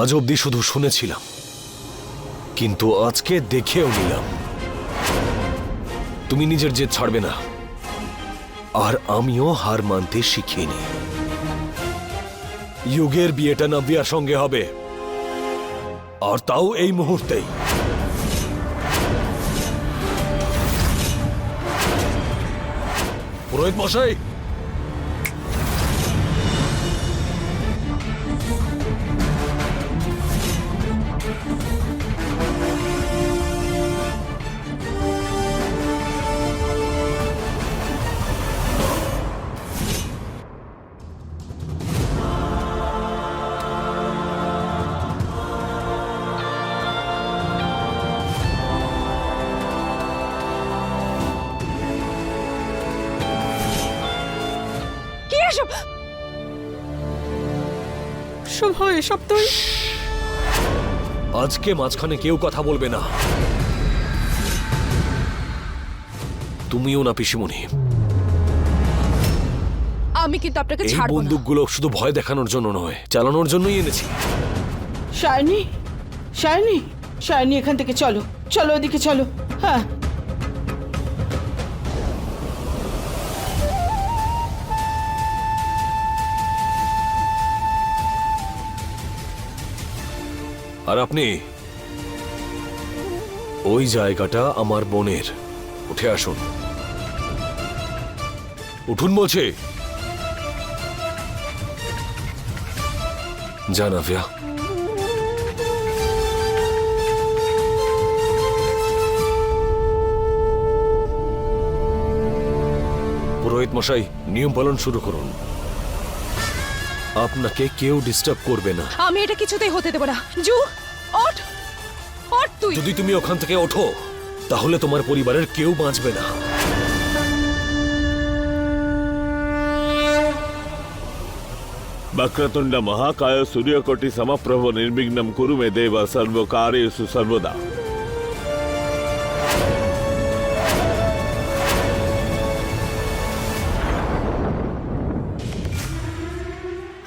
আজ অবধি শুধু শুনেছিলাম, কিন্তু আজকে দেখেও নিলাম। তুমি নিজের জেদ ছাড়বে না, আর আমিও হার মানতে শিখিনি। যুগের বিয়েটা নাভিয়ার সঙ্গে হবে, আর তাও এই মুহূর্তেই। পুরোহিত মশাই! এসব তুই আজকে মাঝখানে কেউ কথা বলবে না। তুমিও না পিসিমণি। আমি কিন্তু আপনাকে এই ছাড়বো না। বন্দুকগুলো শুধু ভয় দেখানোর জন্য নয় চালানোর জন্যই এনেছি। শায়নি শায়নি শায়নি এখান থেকে চলো। চলো ওদিকে চলো। হ্যাঁ। আর আপনি? ওই জায়গাটা আমার বোনের। উঠে আসুন। উঠুন বলছে। জানাভিয়া পুরোহিত মশাই, নিয়ম পালন শুরু করুন। আপনাকে কেউ ডিস্টার্ব করবে না। আমি এটা কিছুতেই হতে দেবো না। জু! ওঠ ওঠ তুই যদি তুমি ওখান থেকে ওঠো তাহলে তোমার পরিবারের কেউ বাঁচবে না వక్రతుండ మహాకాయ సూర్యకోటి సమప్రభ నిర్విఘ్నం కురు మే దేవ సర్వకార్యేషు సర్వదా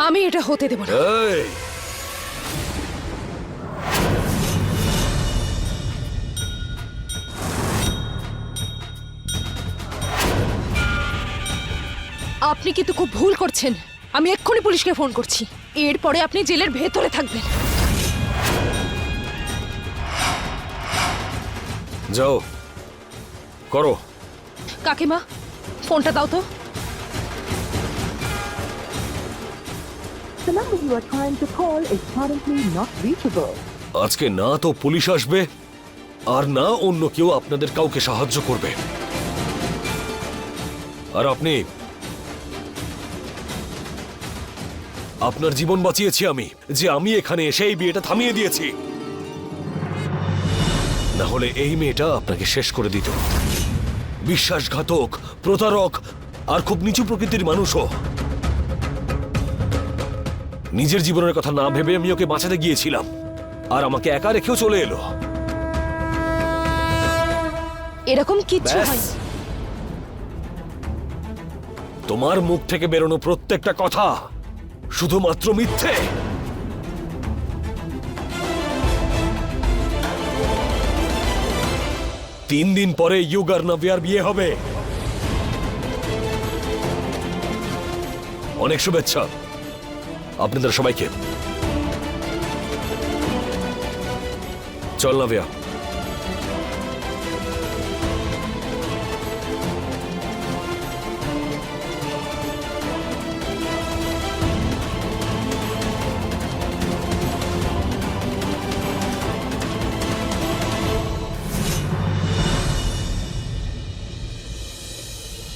আমি এটা হতে দেবো না আপনি কিন্তু খুব ভুল করছেন। আমি এক্ষুনি পুলিশকে ফোন করছি। এরপরে আপনি জেলের ভেতরে থাকবেন। যাও। করো। কাকিমা ফোনটা দাও তো। The number you are trying to call is currently not reachable. আজকে না তো পুলিশ আসবে আর না অন্য কেউ আপনাদের কাউকে সাহায্য করবে। আর আপনি আপনার জীবন বাঁচিয়েছি আমি। যে আমি এখানে এসে এই বিয়েটা থামিয়ে দিয়েছি। না হলে এই মেয়েটা আপনাকে শেষ করে দিত। বিশ্বাসঘাতক প্রতারক আর খুব নিচু প্রকৃতির মানুষও। নিজের জীবনের কথা না ভেবে আমি ওকে বাঁচাতে গিয়েছিলাম। আর আমাকে একা রেখেও চলে এলো। এরকম কিচ্ছু ব্যাস। হয়নি। তোমার মুখ থেকে বেরোনো প্রত্যেকটা কথা। শুধুমাত্র মিথ্যে। তিন দিন পরে ইউগ আর নাভিয়ার বিয়ে হবে। অনেক শুভেচ্ছা। আপনাদের সবাইকে। চল নাভিয়া।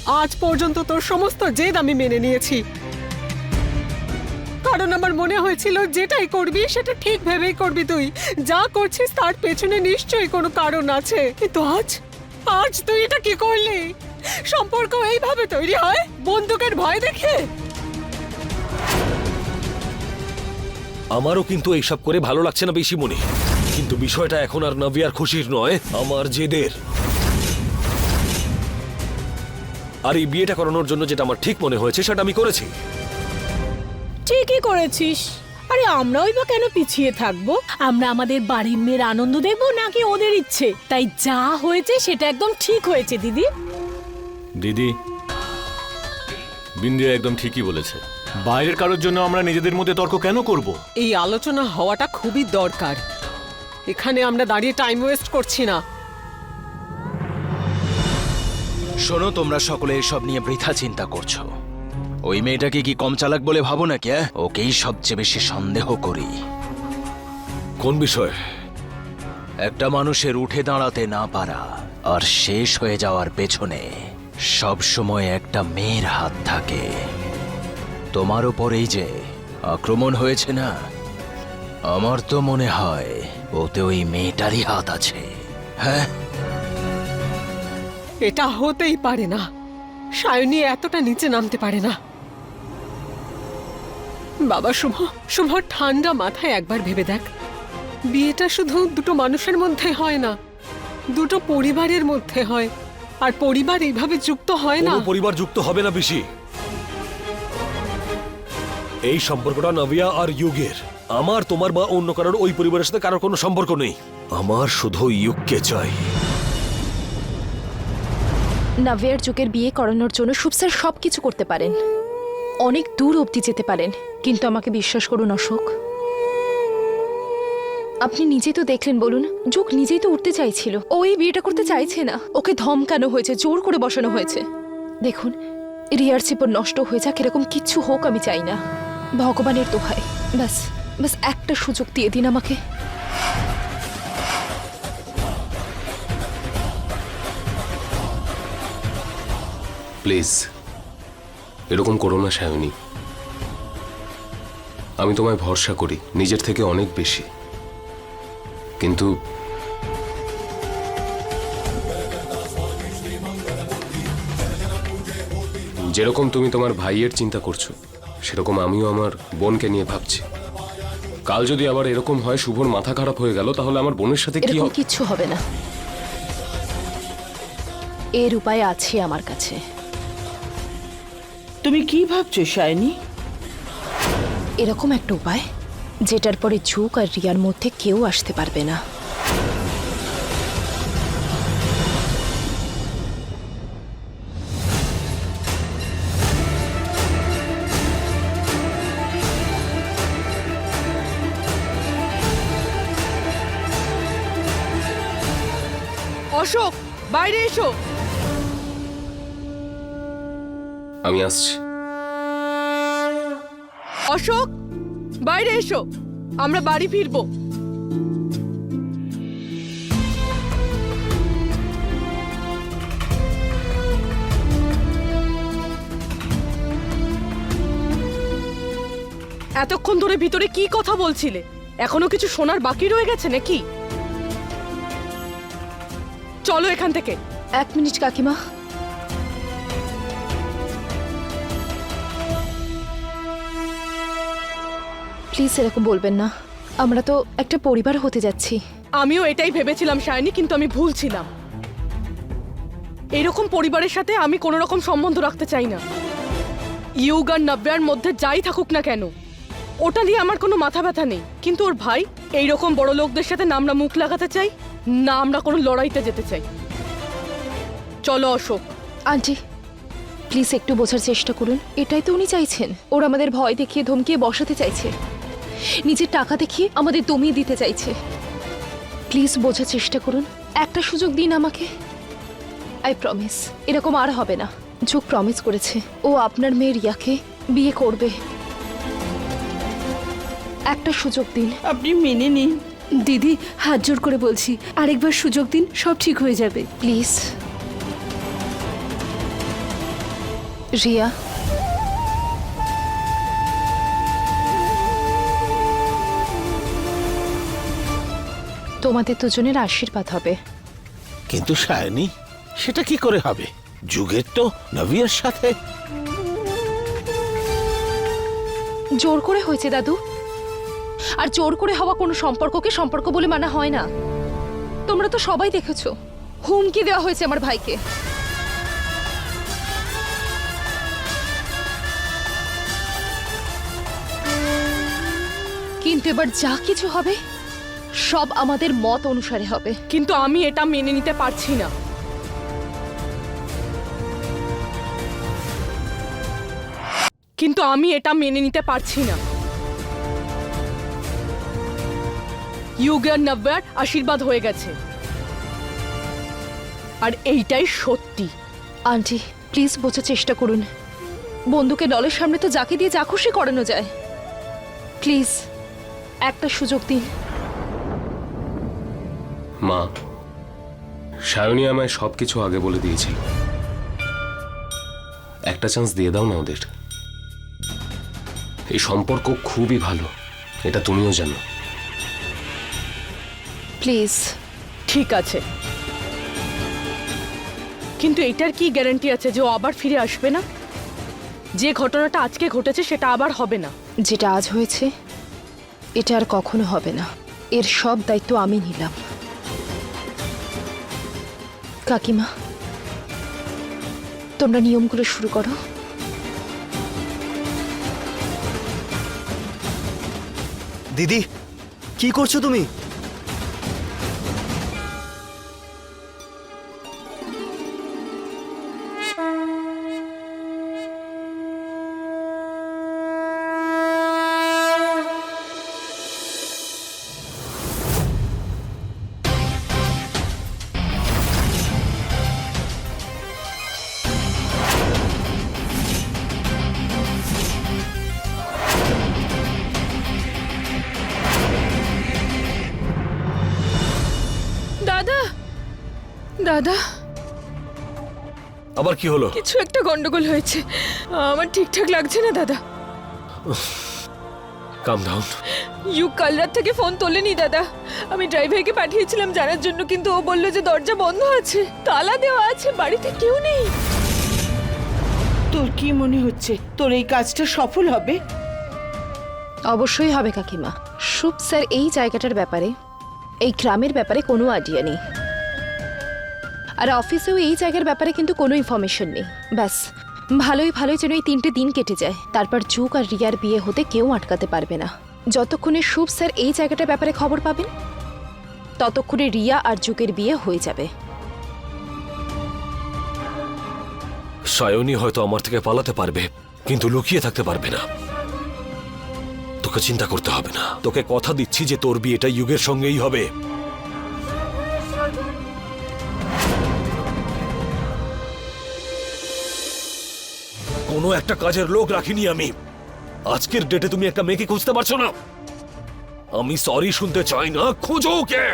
আজ পর্যন্ত তোর সমস্ত জেদ আমি মেনে নিয়েছি। কারণ আমার মনে হয়েছিল যেটাই করবি, সেটা ঠিক ভেবেই করবি তুই। যা করছিস তার পেছনে নিশ্চয়ই কোনো কারণ আছে। কিন্তু আজ আজ তুই এটা কি করলি? সম্পর্ক এইভাবে তৈরি হয়, বন্দুকের ভয় দেখে? আমারও কিন্তু এইসব করে ভালো লাগছে না বেশি মনে। কিন্তু বিষয়টা এখন আর নাভিয়ার খুশির নয়, আমার জেদের। আর এই বিয়েটা করানোর জন্য যেটা আমার ঠিক মনে হয়েছে সেটা আমি করেছি। ঠিকই করেছিস। আরে আমরাই বা কেন পিছিয়ে থাকব? আমরা আমাদের বাড়ির মেয়ের আনন্দ দেব নাকি ওদের ইচ্ছে? তাই যা হয়েছে সেটা একদম ঠিক হয়েছে দিদি। দিদি বিন্দিয়া একদম ঠিকই বলেছে। বাইরের কারোর জন্য আমরা নিজেদের মধ্যে তর্ক কেন করব? এই আলোচনা হওয়াটা খুবই দরকার। এখানে আমরা দাঁড়িয়ে টাইম ওয়েস্ট করছি না। শোনো তোমরা সকলে এসব নিয়ে বৃথা চিন্তা করছ। ওই মেয়েটাকে কি কম চালাক বলে ভাবো নাকি অ্যাঁ? ওকেই সবচেয়ে বেশি সন্দেহ করি। কোন বিষয়? একটা মানুষের উঠে দাঁড়াতে না পারা আর শেষ হয়ে যাওয়ার পেছনে সব সময় একটা মেয়ের হাত থাকে। তোমার উপর এই যে আক্রমণ হয়েছে না আমার তো মনে হয় ওতে ওই মেয়েটারই হাত আছে হ্যাঁ? এটা হতেই পারে না। সায়নী এতটা নিচে নামতে পারে না। বাবা শুভ শুভ, ঠান্ডা মাথায় একবার ভেবে দেখ। বিয়েটা শুধু দুটো মানুষের মধ্যে হয় না, দুটো পরিবারের মধ্যে হয়। আর পরিবার এইভাবে যুক্ত হয় না। পরিবার যুক্ত হবে না বেশি এই সম্পর্কটা নভিয়া আর ইউগের। আমার, তোমার বা অন্য কারোর ওই পরিবারের সাথে কারোর কোনো সম্পর্ক নেই। আমার শুধু ইউগকে চাই। নাভিয়ার যুগের বিয়ে করানোর জন্য স্যার সব কিছু করতে পারেন। অনেক দূর অবধি যেতে পারেন, কিন্তু আমাকে বিশ্বাস করুন অশোক। আপনি নিজেই তো দেখলেন বলুন, যুগ নিজেই তো উঠতে চাইছিল। ও এই বিয়েটা করতে চাইছে না। ওকে ধমকানো হয়েছে, জোর করে বসানো হয়েছে। দেখুন, রিয়ার সিপর নষ্ট হয়ে যাক এরকম কিচ্ছু হোক আমি চাই না। ভগবানের দোহাই ব্যাস ব্যাস একটা সুযোগ দিয়ে দিন আমাকে। প্লিজ এরকম করো না সায়নী। আমি তোমায় ভরসা করি নিজের থেকে অনেক বেশি। কিন্তু যেরকম তুমি তোমার ভাইয়ের চিন্তা করছ সেরকম আমিও আমার বোনকে নিয়ে ভাবছি। কাল যদি আবার এরকম হয় শুভর মাথা খারাপ হয়ে গেল তাহলে আমার বোনের সাথে কি এরকম হবে? কিচ্ছু হবে না। এর উপায় আছে আমার কাছে। তুমি কি ভাবছ সায়নী এরকম একটা উপায় যেটার পরে ঝুঁক আর রিয়ার মধ্যে কেউ আসতে পারবে না। অশোক বাইরে এসো। আমি আসছি। অশোক বাইরে এসো আমরা বাড়ি ফিরবো। এতক্ষণ ধরে ভিতরে কি কথা বলছিলে? এখনও কিছু শোনার বাকি রয়ে গেছে নাকি? চলো এখান থেকে। এক মিনিট কাকিমা। প্লিজ এরকম বলবেন না। আমরা তো একটা পরিবার হতে যাচ্ছি। আমিও এটাই ভেবেছিলাম শায়নি কিন্তু আমি ভুল ছিলাম। এরকম পরিবারের সাথে আমি কোনো রকম সম্বন্ধ রাখতে চাই না। ইউগ আর নব্যার মধ্যে যাই থাকুক না কেন ওটা নিয়ে আমার কোনো মাথা ব্যথা নেই। কিন্তু ওর ভাই এই রকম বড় লোকদের সাথে না আমরা মুখ লাগাতে চাই না আমরা কোনো লড়াইতে যেতে চাই। চলো অশোক। আন্টি প্লিজ একটু বোঝার চেষ্টা করুন। এটাই তো উনি চাইছেন। ওরা আমাদের ভয় দেখিয়ে ধমকিয়ে বসাতে চাইছে। নিজের টাকা দেখিয়ে আমাদের দমিয়ে দিতে চাইছে। প্লিজ বোঝার চেষ্টা করুন। একটা সুযোগ দিন আমাকে। আই প্রমিস এরকম আর হবে না। যোগ প্রমিস করেছে। ও আপনার মেয়ে রিয়াকে বিয়ে করবে। একটা সুযোগ দিন। আপনি মেনে নিন। দিদি হাত জোর করে বলছি আরেকবার সুযোগ দিন সব ঠিক হয়ে যাবে। প্লিজ রিয়া তোমাদের দুজনের আশীর্বাদ হবে। কিন্তু সায়নি সেটা কি করে হবে? যুগের তো নভিয়ার সাথে। জোর করে হয়েছে দাদু। আর জোর করে হওয়া কোনো সম্পর্ককে সম্পর্ক বলে মানা হয় না। তোমরা তো সবাই দেখেছ হুমকি দেওয়া হয়েছে আমার ভাইকে। কিন্তু এবার যা কিছু হবে সব আমাদের মত অনুসারে হবে। কিন্তু আমি এটা মেনে নিতে পারছি না। কিন্তু আমি এটা মেনে নিতে পারছি না। ইউগার নব্যার আশীর্বাদ হয়ে গেছে। আর এইটাই সত্যি। আন্টি প্লিজ বোঝার চেষ্টা করুন। বন্ধুকে দলের সামনে তো যাকে দিয়ে যা খুশি করানো যায়। প্লিজ একটা সুযোগ দিন। মা সায়নী আমায় সব কিছু আগে বলে দিয়েছিল। একটা চান্স দিয়ে দাও না ওদের। এই সম্পর্ক খুবই ভালো এটা তুমিও জানো। প্লিজ ঠিক আছে। কিন্তু এটার কি গ্যারান্টি আছে যে ও আবার ফিরে আসবে না? যে ঘটনাটা আজকে ঘটেছে সেটা আবার হবে না। যেটা আজ হয়েছে এটা আর কখনো হবে না। এর সব দায়িত্ব আমি নিলাম। কাকিমা তোমরা নিয়মগুলো শুরু করো। দিদি কি করছ তুমি? দাদা। আবার কি হলো? কিছু একটা গন্ডগোল হয়েছে। আমার ঠিকঠাক লাগছে না দাদা। কাম ডাউন ইউ কাল রাত থেকে ফোন তোলেনি দাদা। আমি ড্রাইভারকে পাঠিয়েছিলাম জানার জন্য কিন্তু ও বলল যে দরজা বন্ধ আছে তালা দেওয়া আছে বাড়িতে কেউ নেই। তোর কি মনে হচ্ছে? তোর এই কাজটা সফল হবে? অবশ্যই হবে কাকিমা। সুপ স্যার এই জায়গাটার ব্যাপারে এই গ্রামের ব্যাপারে কোনো আইডিয়া নেই। আর অফিসেও এই জায়গার ব্যাপারে কিন্তু কোনো ইনফরমেশন নেই। ব্যাস, ভালোই ভালোই যেন এই তিনটে দিন কেটে যায়। তারপর যুগ আর রিয়ার বিয়ে হতে কেউ আটকাতে পারবে না। যতক্ষণে শুভ স্যার এই জায়গাটার ব্যাপারে খবর পাবেন, ততক্ষণে রিয়া আর যুগের বিয়ে হয়ে যাবে। সায়নী হয়তো আমার থেকে পালাতে পারবে, কিন্তু লুকিয়ে থাকতে পারবে না। তোকে চিন্তা করতে হবে না। তোকে কথা দিচ্ছি যে তোর বিয়েটা যুগের সঙ্গেই হবে। কোনো একটা কাজের লোক রাখিনি আমি। আজকের ডেটে তুমি একটা মেয়েকে খুঁজতে পারছ না। আমি সরি শুনতে চাই না খোঁজো ওকে!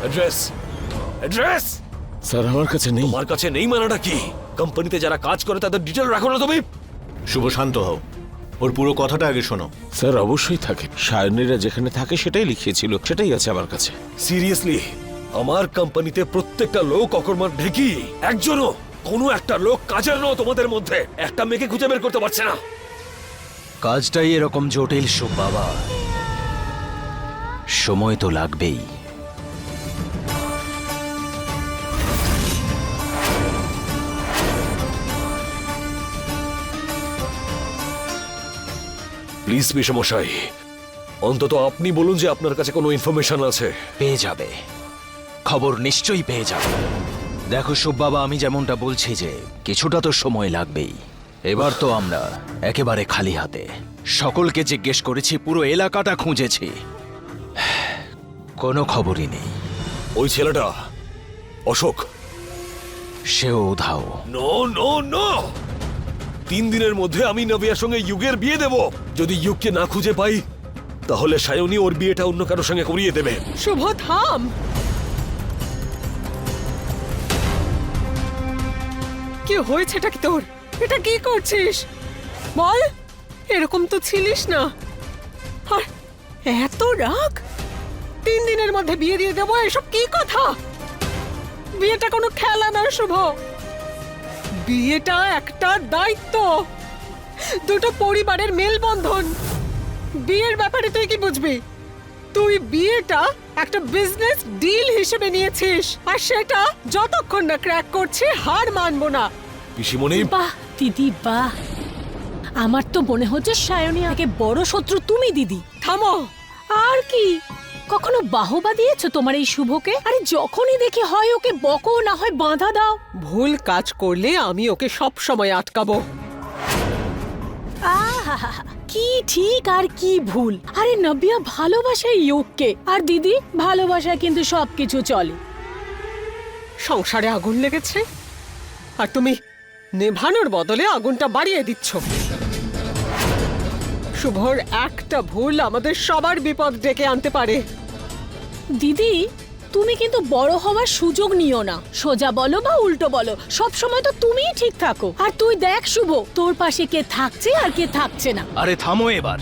অ্যাড্রেস অ্যাড্রেস স্যার আমার কাছে নেই। তোমার কাছে নেই মানাটা কি? কোম্পানিতে যারা কাজ করে তাদের ডিটেল রাখো না তুমি। শুভ শান্ত হও। ওর পুরো কথাটা আগে শোনো। স্যার অবশ্যই থাকে। সায়নীরা যেখানে থাকে সেটাই লিখিয়েছিল সেটাই আছে আমার কাছে। সিরিয়াসলি আমার কোম্পানিতে প্রত্যেকটা লোক অকর্মার ঢেকি। একজনও কোনো একটা লোক কাজের নয় তোমাদের মধ্যে। একটা মেয়েকে খুঁজে বের করতে পারছে না। কাজটাই এরকম জটিল সব বাবা। সময় তো লাগবেই। প্লিজ বিষমশাই অন্তত আপনি বলুন যে আপনার কাছে কোনো ইনফরমেশন আছে। পেয়ে যাবে। খবর নিশ্চয়ই পেয়ে যাবে। দেখো বাবা আমি যেমনটা বলছি যে কিছুটা তো সময় লাগবেই। এবার তো আমরা একেবারে খালি হাতে। সকলকে জিজ্ঞেস করেছি পুরো এলাকাটা খুঁজেছি। কোনো খবরই নেই। ওই ছেলেটা অশোক। সেও উধাও। নো নো নো তিন দিনের মধ্যে আমি নবিয়ার সঙ্গে যুগের বিয়ে দেব। যদি যুগকে না খুঁজে পাই, তাহলে সায়নী ওর বিয়েটা অন্য কারোর সঙ্গে করিয়ে দেবে। শুভ থাম। কি হয়েছে এটা কি তোর? এটা কি করছিস? বল, এরকম তো ছিলিস না। আর এত রাগ? তিন দিনের মধ্যে বিয়ে দিয়ে দেবো, এসব কি কথা? বিয়েটা কোনো খেলা না, শুভ। বিয়েটা একটা দায়িত্ব। দুটো পরিবারের মেলবন্ধন। বিয়ের ব্যাপারে তুই কি বুঝবি? তুই বিয়েটা একটা বিজনেস ডিল হিসেবে নিয়েছিস আর সেটা যতক্ষণ না ক্র্যাক করছি হার মানবো না। পিসিমণি। বাহ দিদি বাহ। আমার তো মনে হচ্ছে সায়নী আগে বড় শত্রু তুমি দিদি। থামো। আর কি? কখনো বাহবা দিয়েছ তোমার এই শুভকে? আরে যখনই দেখি হয় ওকে বকো না হয় বাঁধা দাও। ভুল কাজ করলে আমি ওকে সব সময় আটকাবো। আহা কি ঠিক আর কি ভুল। আরে নবিয়া ভালোবাসে ইয়োগকে আর দিদি ভালোবাসায় কিন্তু সবকিছু চলে। সংসারে আগুন লেগেছে? আর তুমি নেভানোর বদলে আগুনটা বাড়িয়ে দিচ্ছ। শুভর একটা ভুল আমাদের সবার বিপদ ডেকে আনতে পারে। দিদি তুমি কিন্তু বড় হওয়ার সুযোগ নিও না। সোজা বলো বা উল্টো বলো সব সময় তো তুমিই ঠিক থাকো। আর তুই দেখ শুভ তোর পাশে কে থাকছে আর কে থাকছে না। আরে থামো এবার।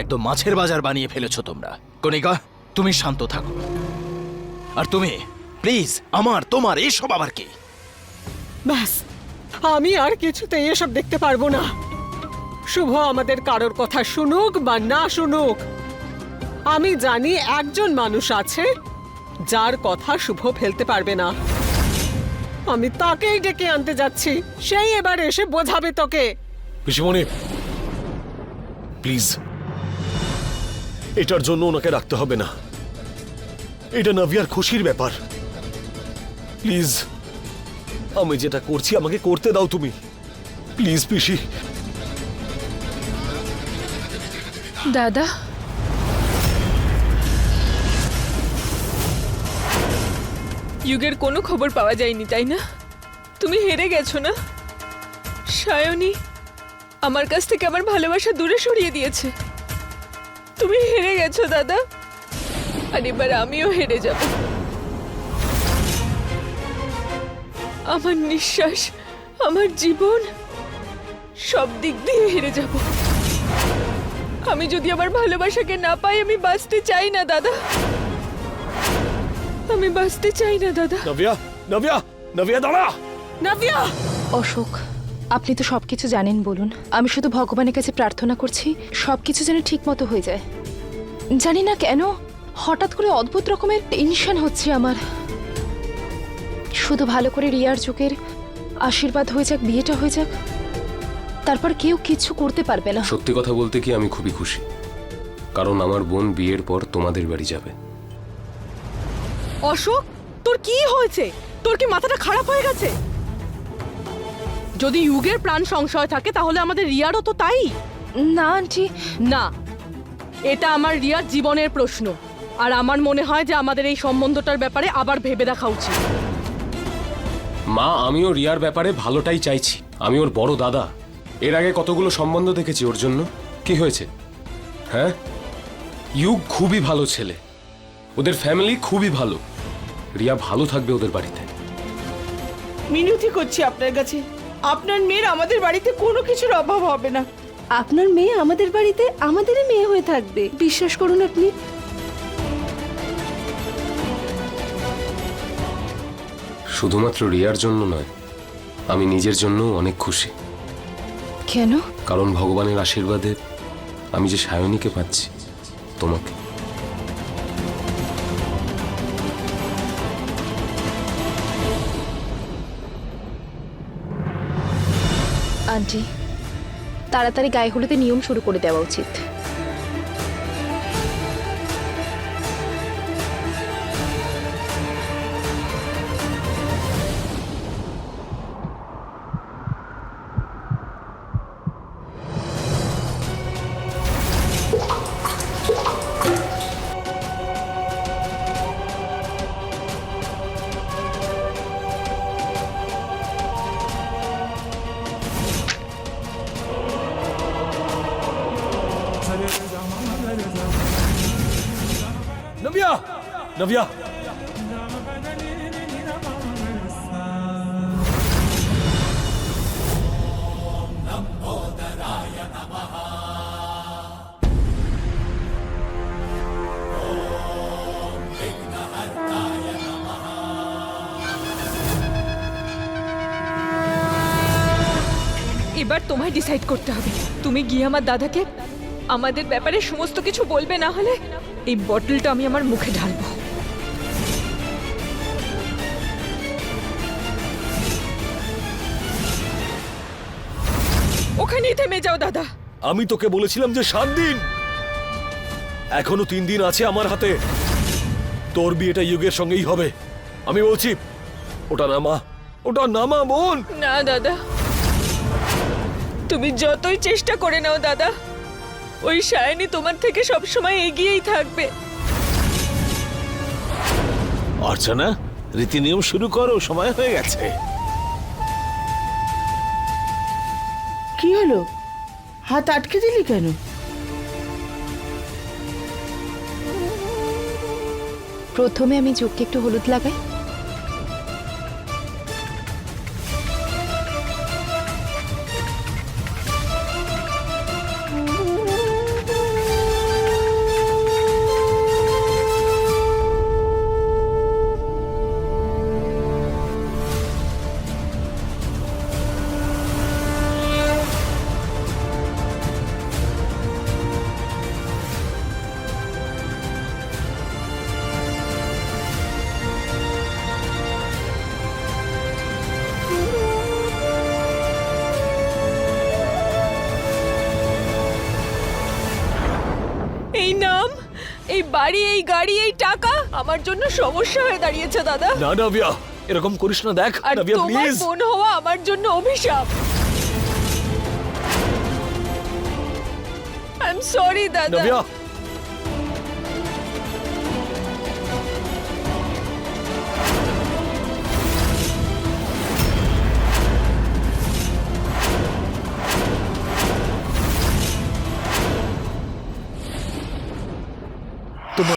একদম মাছের বাজার বানিয়ে ফেলেছো তোমরা। কণিকা তুমি শান্ত থাকো। আর তুমি প্লিজ আমার তোমার এসব আবার কি? ব্যাস আমি আর কিছুতে এসব দেখতে পারব না। শুভ আমাদের কারোর কথা শুনুক বা না শুনুক। আমি জানি একজন মানুষ আছে, যার কথা শুভ ফেলতে পারবে না। আমি তাকেই ডেকে আনতে যাচ্ছি, সেই এবার এসে বোঝাবে তোকে। পিসিমণি প্লিজ, এটার জন্য ওনাকে রাখতে হবে না। এটা নাভিয়ার খুশির ব্যাপার। প্লিজ, আমি যেটা করছি আমাকে করতে দাও তুমি। প্লিজ, পিসি দাদা। যুগের কোনো খবর পাওয়া যায়নি, তাই না? তুমি হেরে গেছো না? সায়নী, আমার কাছ থেকে আমার ভালোবাসা দূরে সরিয়ে দিয়েছে। তুমি হেরে গেছো, দাদা। আর এবার আমিও হেরে যাব। আমার নিঃশ্বাস, আমার জীবন, সব দিক দিয়ে হেরে যাব। আমি যদি আমার ভালোবাসাকে না পাই আমি বাঁচতে চাই না দাদা। আমি বাঁচতে চাই না দাদা। নাভিয়া নাভিয়া নাভিয়া দাঁড়া। নাভিয়া অশোক আপনি তো সবকিছু জানেন বলুন। আমি শুধু ভগবানের কাছে প্রার্থনা করছি সবকিছু যেন ঠিক মতো হয়ে যায়। জানি না কেন হঠাৎ করে অদ্ভুত রকমের টেনশন হচ্ছে আমার। শুধু ভালো করে রিয়ার যুগের আশীর্বাদ হয়ে যাক বিয়েটা হয়ে যাক। তারপর কেউ কিচ্ছু করতে পারবে না। সত্যি কথা বলতে কি আমি খুবই খুশি। কারণ আমার বোন বিয়ের পর তোমাদের বাড়ি যাবে। অশোক তোর কি হয়েছে? তোর কি মাথাটা খারাপ হয়ে গেছে? যদি যুগের প্রাণ সংশয় থাকে তাহলে আমাদের রিয়ারও তো তাই। না আন্টি। না এটা আমার রিয়ার জীবনের প্রশ্ন। আর আমার মনে হয় যে আমাদের এই সম্বন্ধটার ব্যাপারে আবার ভেবে দেখা উচিত। মা আমিও রিয়ার ব্যাপারে ভালোটাই চাইছি। আমি ওর বড় দাদা। এর আগে কতগুলো সম্বন্ধ দেখেছি ওর জন্য। কি হয়েছে? হ্যাঁ? ইউগ খুবই ভালো ছেলে। ওদের ফ্যামিলি খুবই ভালো। রিয়া ভালো থাকবে ওদের বাড়িতে। মিনতি করছি আপনার কাছে। আপনার মেয়ের আমাদের বাড়িতে কোনো কিছুর অভাব হবে না। আপনার মেয়ে আমাদের বাড়িতে আমাদেরই মেয়ে হয়ে থাকবে। বিশ্বাস করুন আপনি। শুধুমাত্র রিয়ার জন্য নয় আমি নিজের জন্য অনেক খুশি। কেন? কারণ ভগবানের আশীর্বাদে আমি যে সায়নীকে পাচ্ছি তোমাকে। আন্টি তাড়াতাড়ি গায়ে হলুদে নিয়ম শুরু করে দেওয়া উচিত। এবার তোমায় ডিসাইড করতে হবে। তুমি গিয়ে আমার দাদাকে আমাদের ব্যাপারে সমস্ত কিছু বলবে, না হলে এই বটলটা আমি আমার মুখে ঢালবো। ওখানেই থেমে যাও দাদা। আমি তোকে বলেছিলাম যে সাত দিন। এখনও তিন দিন আছে আমার হাতে। তোর বিয়েটা যুগের সঙ্গেই হবে। আমি বলছি ওটা নামা ওটা নামা বোন। না দাদা। তুমি যতই চেষ্টা করে নাও দাদা ওই সায়নী তোমার থেকে সবসময় এগিয়েই থাকবে। অর্চনা রীতি নিয়ম শুরু করো সময় হয়ে গেছে। কি হলো? হাত আটকে দিলি কেন? প্রথমে আমি চোখকে একটু হলুদ লাগাই এই বাড়ি এই গাড়ি এই টাকা আমার জন্য সমস্যা হয়ে দাঁড়িয়েছে দাদা। না নাভিয়া এরকম করিস না দেখ আর নাভিয়া তোমার প্লিজ বোন হওয়া আমার জন্য অভিশাপ। আই এম সরি দাদা। নাভিয়া